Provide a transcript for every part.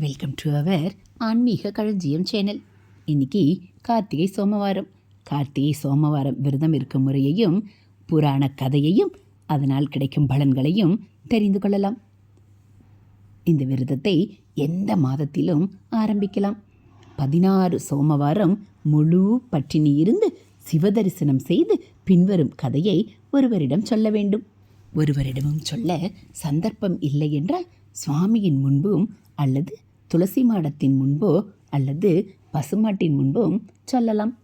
Welcome to our ஆன்மீக களஞ்சியம் channel இன்னைக்கு கார்த்திகை சோமவாரம் கார்த்திகை சோமவாரம் விரதம் இருக்கும் முறையையும் புராண கதையையும் அதனால் கிடைக்கும் பலன்களையும் தெரிந்து கொள்ளலாம் இந்த விரதத்தை எந்த மாதத்திலும் ஆரம்பிக்கலாம் பதினாறு சோமவாரம் முழு பட்டினி இருந்து சிவதரிசனம் செய்து பின்வரும் கதையை ஒருவரிடம் சொல்ல வேண்டும். ஒருவரிடமும் சொல்ல சந்தர்ப்பம் இல்லை என்றால் சுவாமியின் முன்பும் அல்லது துளசி மாடத்தின் முன்போ அல்லது பசுமாட்டின் முன்பும் சொல்லலாம்.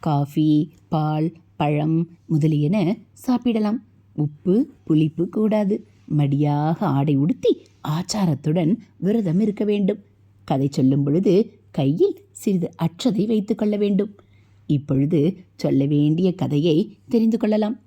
காஃபி பால் பழம் முதலியன சாப்பிடலாம். உப்பு புளிப்பு கூடாது. மடியாக ஆடை உடுத்தி ஆச்சாரத்துடன் விரதம் இருக்க வேண்டும். கதை சொல்லும் பொழுது கையில் சிறிது அற்றதை வைத்து கொள்ள வேண்டும். இப்பொழுது சொல்ல வேண்டிய கதையை தெரிந்து கொள்ளலாம்.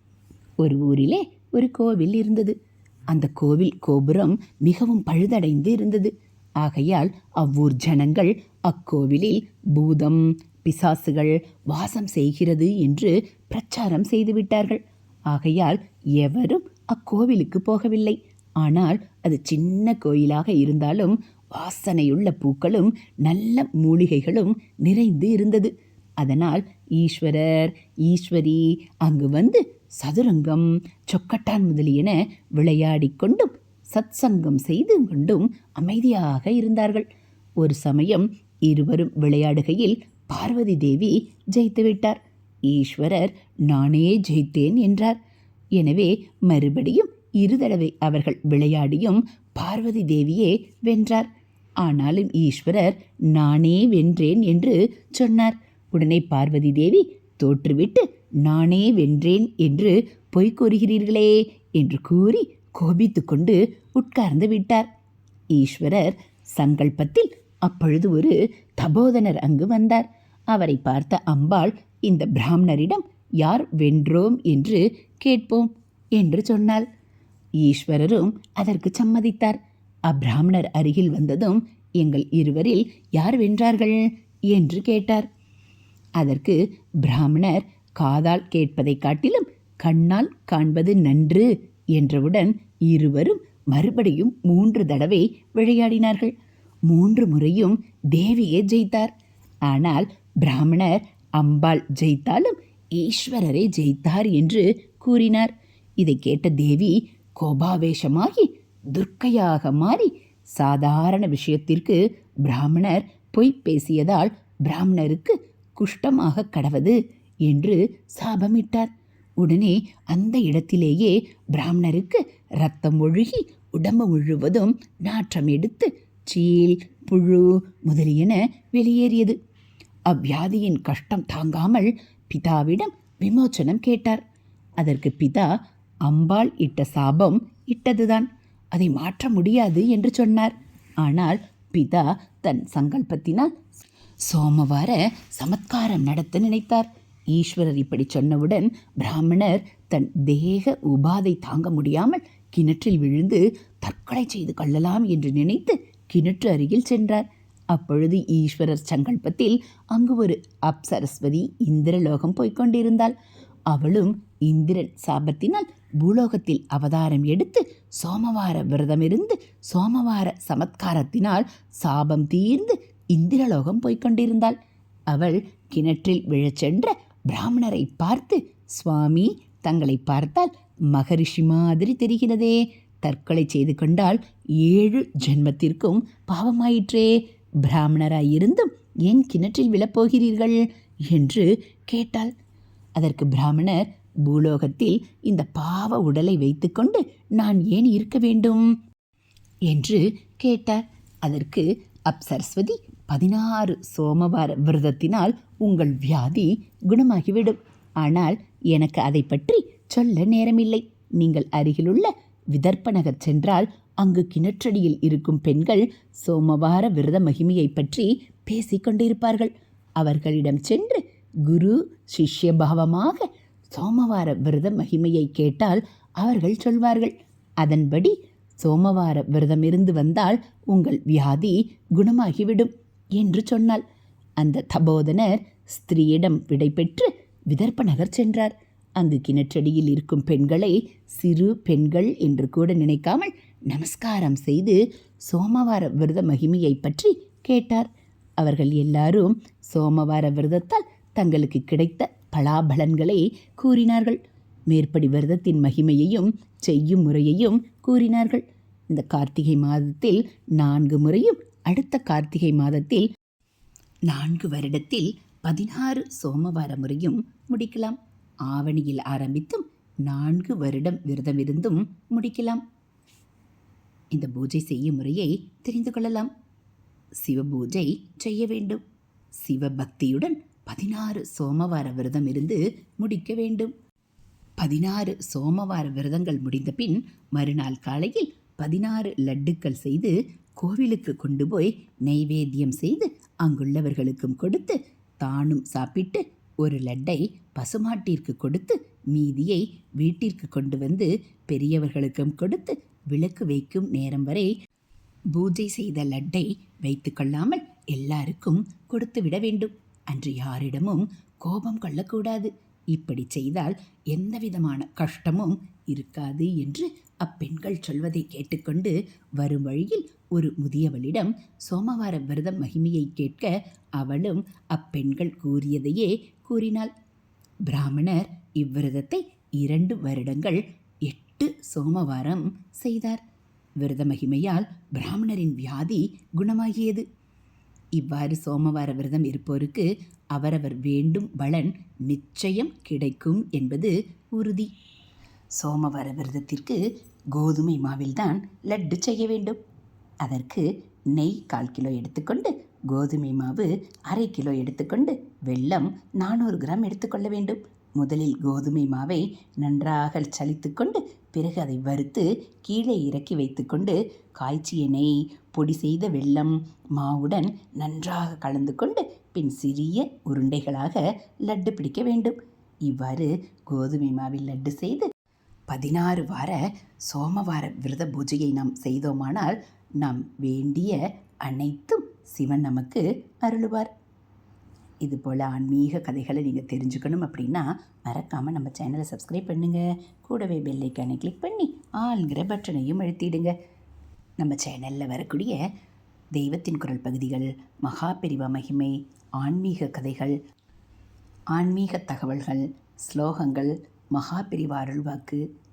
ஒரு ஊரிலே ஒரு கோவில் இருந்தது. அந்த கோவில் கோபுரம் மிகவும் பழுதடைந்து இருந்தது. ஆகையால் அவ்வூர் ஜனங்கள் அக்கோவிலில் பூதம் பிசாசுகள் வாசம் செய்கிறது என்று பிரச்சாரம் செய்துவிட்டார்கள் ஆகையால் எவரும் அக்கோவிலுக்கு போகவில்லை. ஆனால் அது சின்ன கோயிலாக இருந்தாலும் வாசனையுள்ள பூக்களும் நல்ல மூலிகைகளும் நிறைந்து இருந்தது. அதனால் ஈஸ்வரர் ஈஸ்வரி அங்கு வந்து சதுரங்கம் சொக்கட்டான் முதலியன விளையாடிக் சத்சங்கம் செய்து கொண்டும் அமைதியாக இருந்தார்கள். ஒரு சமயம் இருவரும் விளையாடுகையில் பார்வதி தேவி ஜெயித்துவிட்டார் ஈஸ்வரர் நானே ஜெயித்தேன் என்றார். எனவே மறுபடியும் இரு தடவை அவர்கள் விளையாடியும் பார்வதி தேவியே வென்றார். ஆனாலும் ஈஸ்வரர் நானே வென்றேன் என்று சொன்னார். உடனே பார்வதி தேவி தோற்றுவிட்டு நானே வென்றேன் என்று பொய் கூறுகிறீர்களே என்று கூறி கோபித்து கொண்டு உட்கார்ந்து விட்டார். ஈஸ்வரர் சங்கல்பத்தில் அப்பொழுது ஒரு தபோதனர் அங்கு வந்தார். அவரை பார்த்த அம்பாள் இந்த பிராமணரிடம் யார் வென்றோம் என்று கேட்போம் என்று சொன்னாள். ஈஸ்வரரும் அதற்கு சம்மதித்தார். அப்பிராமணர் அருகில் வந்ததும் எங்கள் இருவரில் யார் வென்றார்கள்? என்று கேட்டார். அதற்கு பிராமணர் காதால் கேட்பதைக் காட்டிலும் கண்ணால் காண்பது நன்று என்றவுடன் இருவரும் மறுபடியும் மூன்று தடவை விளையாடினார்கள். மூன்று முறையும் தேவியே ஜெயித்தார். ஆனால் பிராமணர் அம்பாள் ஜெயித்தாலும் ஈஸ்வரரே ஜெயித்தார் என்று கூறினார். இதை கேட்ட தேவி கோபாவேஷமாகி துர்க்கையாக மாறி சாதாரண விஷயத்திற்கு பிராமணர் பொய் பேசியதால் பிராமணருக்கு குஷ்டமாக கடவது என்று சாபமிட்டார். உடனே அந்த இடத்திலேயே பிராமணருக்கு ரத்தம் ஒழுகி உடம்பு முழுவதும் நாற்றம் எடுத்து சீல் புழு முதலியன வெளியேறியது. அவ்வியாதியின் கஷ்டம் தாங்காமல் பிதாவிடம் விமோச்சனம் கேட்டார். அதற்கு பிதா அம்பாள் இட்ட சாபம் இட்டதுதான். அதை மாற்ற முடியாது என்று சொன்னார். ஆனால் பிதா தன் சங்கல்பத்தினால் சோமவார சமத்காரம் நடத்த நினைத்தார். ஈஸ்வரர் இப்படி சொன்னவுடன் பிராமணர் தன் தேக உபாதை தாங்க முடியாமல் கிணற்றில் விழுந்து தற்கொலை செய்து கொள்ளலாம் என்று நினைத்து கிணற்று அருகில் சென்றார். அப்பொழுது ஈஸ்வரர் சங்கல்பத்தில் அங்கு ஒரு அப்சரஸ்வதி இந்திரலோகம் போய்கொண்டிருந்தாள் அவளும் இந்திரன் சாபத்தினால் பூலோகத்தில் அவதாரம் எடுத்து சோமவார விரதமிருந்து சோமவார சமத்காரத்தினால் சாபம் தீர்ந்து இந்திரலோகம் போய்க் கொண்டிருந்தாள். அவள் கிணற்றில் விழச் சென்ற பிராமணரை பார்த்து சுவாமி தங்களை பார்த்தால் மகரிஷி மாதிரி தெரிகிறதே. தற்கொலை செய்து கொண்டால் ஏழு ஜென்மத்திற்கும் பாவமாயிற்றே. பிராமணராயிருந்தும் ஏன் கிணற்றில் விழப்போகிறீர்கள்? என்று கேட்டாள். அதற்கு பிராமணர் பூலோகத்தில் இந்த பாவ உடலை வைத்துக்கொண்டு நான் ஏன் இருக்க வேண்டும்? என்று கேட்டார். அதற்கு அப்சரஸ்வதி பதினாறு சோமவார விரதத்தினால் உங்கள் வியாதி குணமாகிவிடும். ஆனால் எனக்கு அதை பற்றி சொல்ல நேரமில்லை. நீங்கள் அருகிலுள்ள விதர்ப்பனகர் சென்றால் அங்கு கிணற்றடியில் இருக்கும் பெண்கள் சோமவார விரத மகிமையை பற்றி பேசிக்கொண்டிருப்பார்கள் அவர்களிடம் சென்று குரு சிஷ்ய பாவமாக சோமவார விரத மகிமையை கேட்டால் அவர்கள் சொல்வார்கள். அதன்படி சோமவார விரதமிருந்து வந்தால் உங்கள் வியாதி குணமாகிவிடும். என்று சொன்னாள். அந்த தபோதனர் ஸ்திரீயிடம் விடைபெற்று விதர்ப்ப நகர் சென்றார். அங்கு கிணற்றடியில் இருக்கும் பெண்களை சிறு பெண்கள் என்று கூட நினைக்காமல் நமஸ்காரம் செய்து சோமவார விரத மகிமையை பற்றி கேட்டார். அவர்கள் எல்லாரும் சோமவார விரதத்தால் தங்களுக்கு கிடைத்த பலாபலன்களை கூறினார்கள். மேற்படி விரதத்தின் மகிமையையும் செய்யும் முறையையும் கூறினார்கள். இந்த கார்த்திகை மாதத்தில் நான்கு முறையும் அடுத்த கார்த்திகை மாதத்தில் நான்கு வருடத்தில் பதினாறு சோமவார முறையும் முடிக்கலாம். ஆவணியில் ஆரம்பித்தும் நான்கு வருடம் விரதமிருந்தும் முடிக்கலாம். இந்த பூஜை செய்யும் முறையை தெரிந்து கொள்ளலாம். சிவபூஜை செய்ய வேண்டும். சிவபக்தியுடன் பதினாறு சோமவார விரதம் இருந்து முடிக்க வேண்டும். பதினாறு சோமவார விரதங்கள் முடிந்த பின் மறுநாள் காலையில் பதினாறு லட்டுக்கள் செய்து கோவிலுக்கு கொண்டு போய் நெய்வேத்தியம் செய்து அங்குள்ளவர்களுக்கும் கொடுத்து தானும் சாப்பிட்டு ஒரு லட்டை பசுமாட்டிற்கு கொடுத்து மீதியை வீட்டிற்கு கொண்டு வந்து பெரியவர்களுக்கும் கொடுத்து விளக்கு வைக்கும் நேரம் வரை பூஜை செய்த லட்டை வைத்து கொள்ளாமல் எல்லாருக்கும் கொடுத்து விட வேண்டும். அன்று யாரிடமும் கோபம் கொள்ளக்கூடாது. இப்படி செய்தால் எந்த விதமான கஷ்டமும் இருக்காது என்று அப்பெண்கள் சொல்வதை கேட்டுக்கொண்டு வரும் வழியில் ஒரு முதியவளிடம் சோமவார விரதம் மகிமையை கேட்க அவளும் அப்பெண்கள் கூறியதையே கூறினாள். பிராமணர் இவ்விரதத்தை இரண்டு வருடங்கள் எட்டு சோமவாரம் செய்தார். விரத மகிமையால் பிராமணரின் வியாதி குணமாகியது. இவ்வாறு சோமவார விரதம் இருப்போருக்கு அவரவர் வேண்டும் பலன் நிச்சயம் கிடைக்கும் என்பது உறுதி. சோமவார விரதத்திற்கு கோதுமை மாவில்தான் லட்டு செய்ய வேண்டும். அதற்கு நெய் கால் கிலோ எடுத்துக்கொண்டு கோதுமை மாவு அரை கிலோ எடுத்துக்கொண்டு வெல்லம் நானூறு கிராம் எடுத்துக்கொள்ள வேண்டும். முதலில் கோதுமை மாவை நன்றாக சலித்துக்கொண்டு பிறகு அதை வறுத்து கீழே இறக்கி வைத்துக்கொண்டு காய்ச்சிய நெய் பொடி செய்த வெல்லம் மாவுடன் நன்றாக கலந்து கொண்டு பின் சிறிய உருண்டைகளாக லட்டு பிடிக்க வேண்டும். இவ்வாறு கோதுமை மாவில் லட்டு செய்து பதினாறு வார சோமவார விரத பூஜையை நாம் செய்தோமானால் நாம் வேண்டிய அனைத்தும் சிவன் நமக்கு அருளுவார். இது போல் ஆன்மீக கதைகளை நீங்கள் தெரிஞ்சுக்கணும் அப்படின்னா மறக்காமல் நம்ம சேனலை சப்ஸ்கிரைப் பண்ணுங்கள் கூடவே பெல்லைக்கானை கிளிக் பண்ணி ஆள்கிற பட்டனையும் அழுத்திடுங்க. நம்ம சேனலில் வரக்கூடிய தெய்வத்தின் குரல் பகுதிகள் மகாபெரிவா மகிமை ஆன்மீக கதைகள் ஆன்மீக தகவல்கள் ஸ்லோகங்கள் மகா அருள்வாக்கு